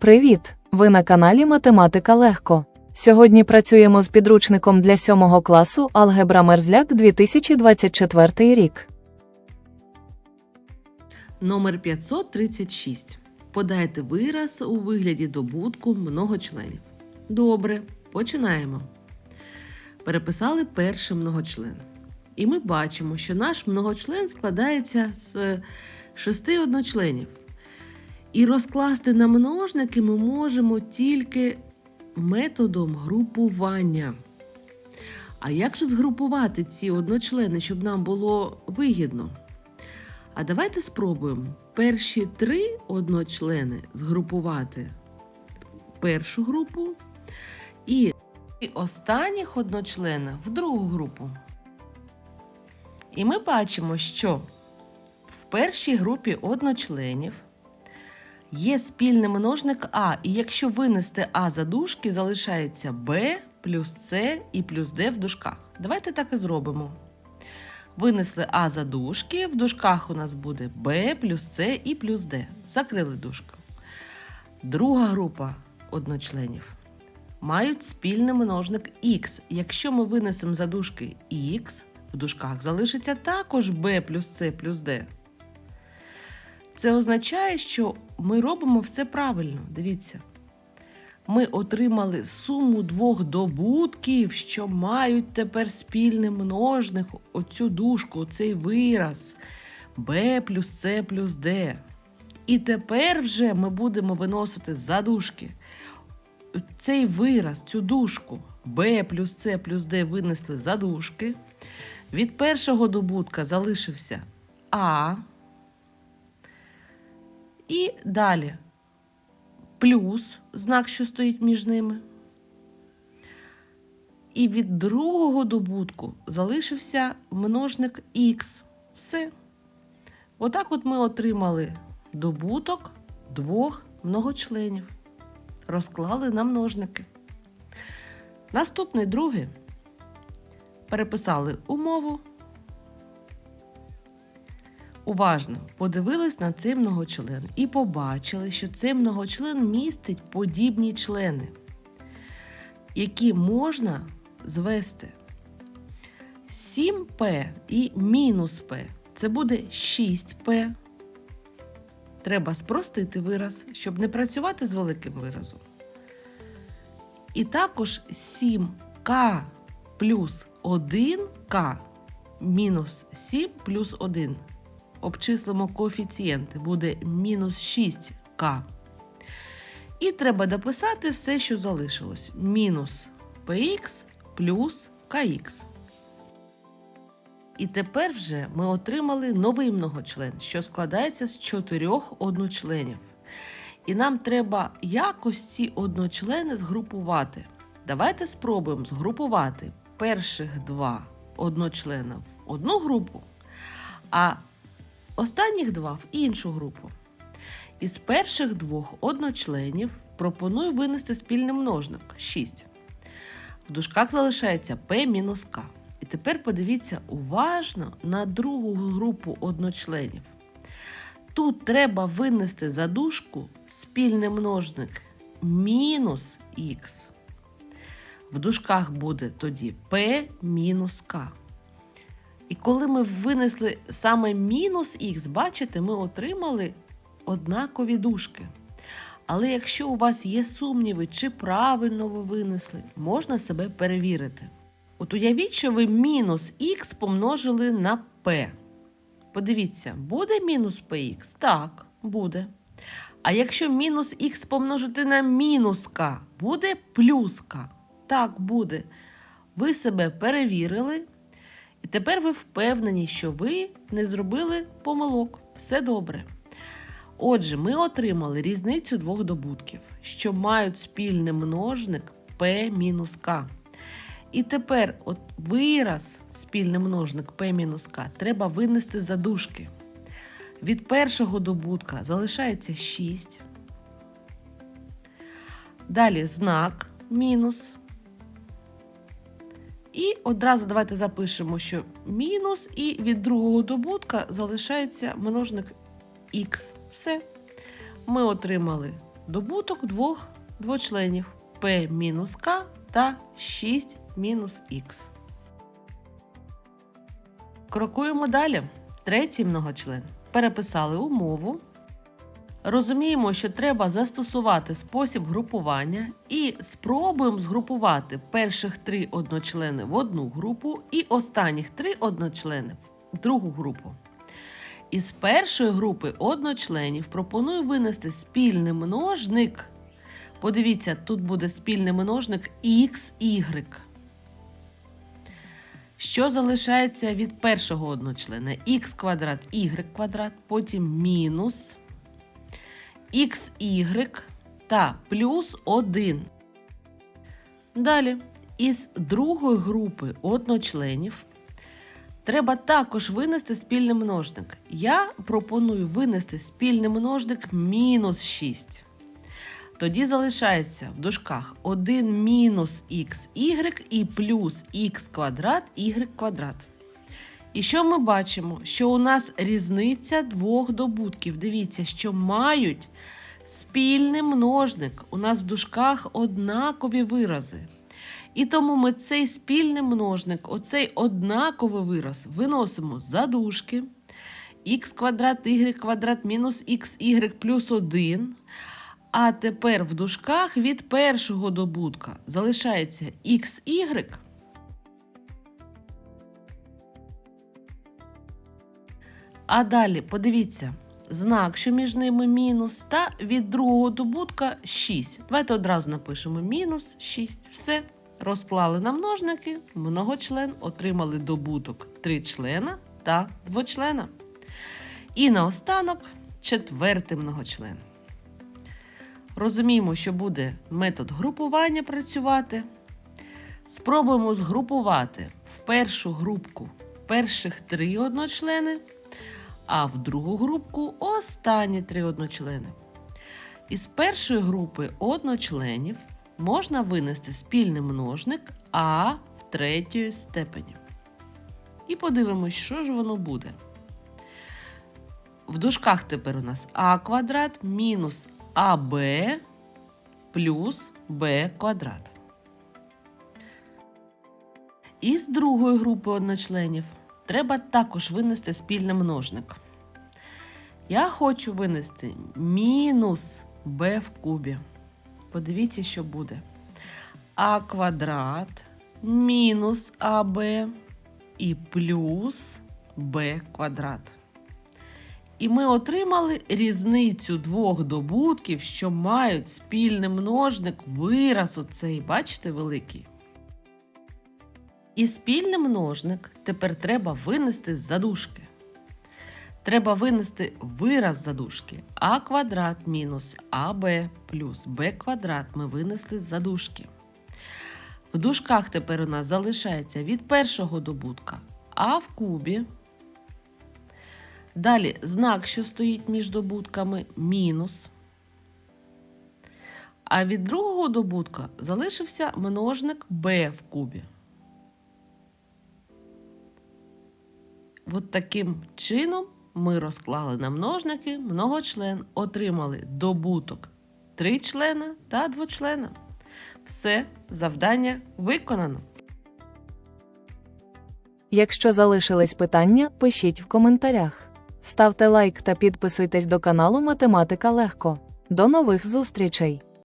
Привіт! Ви на каналі Математика Легко. Сьогодні працюємо з підручником для 7 класу Алгебра Мерзляк 2024 рік. Номер 536. Подайте вираз у вигляді добутку многочленів. Добре, починаємо. Переписали перший многочлен. І ми бачимо, що наш многочлен складається з шести одночленів. І розкласти на множники ми можемо тільки методом групування. А як же згрупувати ці одночлени, щоб нам було вигідно? А давайте спробуємо перші три одночлени згрупувати першу групу і останніх одночлена в другу групу. І ми бачимо, що в першій групі одночленів є спільний множник А, і якщо винести А за дужки, залишається Б плюс С і плюс Д в дужках. Давайте так і зробимо. Винесли А за дужки, в дужках у нас буде Б плюс С і плюс Д. Закрили дужку. Друга група одночленів мають спільний множник Х. Якщо ми винесемо за дужки Х, в дужках залишиться також Б плюс С плюс Д. Це означає, що ми робимо все правильно. Дивіться. Ми отримали суму двох добутків, що мають тепер спільний множник, оцю дужку, цей вираз b плюс c плюс d. І тепер вже ми будемо виносити за дужки. Цей вираз, цю дужку b плюс c плюс d винесли за дужки. Від першого добутка залишився А. І далі плюс знак, що стоїть між ними. І від другого добутку залишився множник х. Все. Отак от ми отримали добуток двох многочленів. Розклали на множники. Наступний другий. Переписали умову. Уважно подивились на цей многочлен і побачили, що цей многочлен містить подібні члени, які можна звести 7p і мінус p. Це буде 6p. Треба спростити вираз, щоб не працювати з великим виразом. І також 7k плюс 1k мінус 7 плюс 1 обчислимо коефіцієнти, буде мінус 6к. І треба дописати все, що залишилось. Мінус px плюс kx. І тепер вже ми отримали новий многочлен, що складається з чотирьох одночленів. І нам треба якось ці одночлени згрупувати. Давайте спробуємо згрупувати перших два одночлена в одну групу, а Останніх два в іншу групу. Із перших двох одночленів пропоную винести спільний множник 6. В дужках залишається P-К. І тепер подивіться уважно на другу групу одночленів. Тут треба винести за дужку спільний множник мінус х. В дужках буде тоді P мінус К. І коли ми винесли саме мінус х, бачите, ми отримали однакові дужки. Але якщо у вас є сумніви, чи правильно ви винесли, можна себе перевірити. От уявіть, що ви мінус х помножили на p. Подивіться, буде мінус px? Так, буде. А якщо мінус х помножити на мінус k, буде плюс k? Так, буде. Ви себе перевірили. І тепер ви впевнені, що ви не зробили помилок. Все добре. Отже, ми отримали різницю двох добутків, що мають спільний множник P-K. І тепер от вираз спільний множник P-K треба винести за дужки. Від першого добутка залишається 6. Далі знак мінус. І одразу давайте запишемо, що мінус, і від другого добутка залишається множник х. Все. Ми отримали добуток двох двочленів p мінус k та 6 мінус х. Крокуємо далі. Третій многочлен. Переписали умову. Розуміємо, що треба застосувати спосіб групування і спробуємо згрупувати перших три одночлени в одну групу і останніх три одночлени в другу групу. Із першої групи одночленів пропоную винести спільний множник. Подивіться, тут буде спільний множник XY. Що залишається від першого одночлена? Х квадрат, y квадрат, потім мінус xy та плюс 1. Далі, із другої групи одночленів треба також винести спільний множник. Я пропоную винести спільний множник мінус 6. Тоді залишається в дужках 1 мінус xy і плюс х квадрат y квадрат. І що ми бачимо? Що у нас різниця двох добутків. Дивіться, що мають спільний множник. У нас в дужках однакові вирази. І тому ми цей спільний множник, оцей однаковий вираз виносимо за дужки. х квадрат y квадрат мінус xy плюс 1. А тепер в дужках від першого добутка залишається xy. А далі подивіться, знак, що між ними мінус, та від другого добутка 6. Давайте одразу напишемо мінус 6. Все. Розклали на множники, многочлен, отримали добуток 3 члена та двочлена. І наостанок четвертий многочлен. Розуміємо, що буде метод групування працювати. Спробуємо згрупувати в першу групку перших три одночлени, а в другу групку останні три одночлени. Із першої групи одночленів можна винести спільний множник а в третьої степені. І подивимось, що ж воно буде. В дужках тепер у нас а квадрат мінус АБ плюс Б квадрат. Із другої групи одночленів треба також винести спільний множник. Я хочу винести мінус b в кубі. Подивіться, що буде. А квадрат мінус АБ і плюс Б квадрат. І ми отримали різницю двох добутків, що мають спільний множник вираз оцей, бачите, великий. І спільний множник тепер треба винести з задушки. Треба винести вираз задушки. А квадрат мінус АБ плюс Б квадрат ми винесли з задушки. В дужках тепер у нас залишається від першого добутка А в кубі. Далі знак, що стоїть між добутками, мінус. А від другого добутка залишився множник b в кубі. От таким чином ми розклали на множники многочлен, отримали добуток три члена та двочлена. Все, завдання виконано. Якщо залишились питання, пишіть в коментарях. Ставте лайк та підписуйтесь до каналу Математика Легко. До нових зустрічей!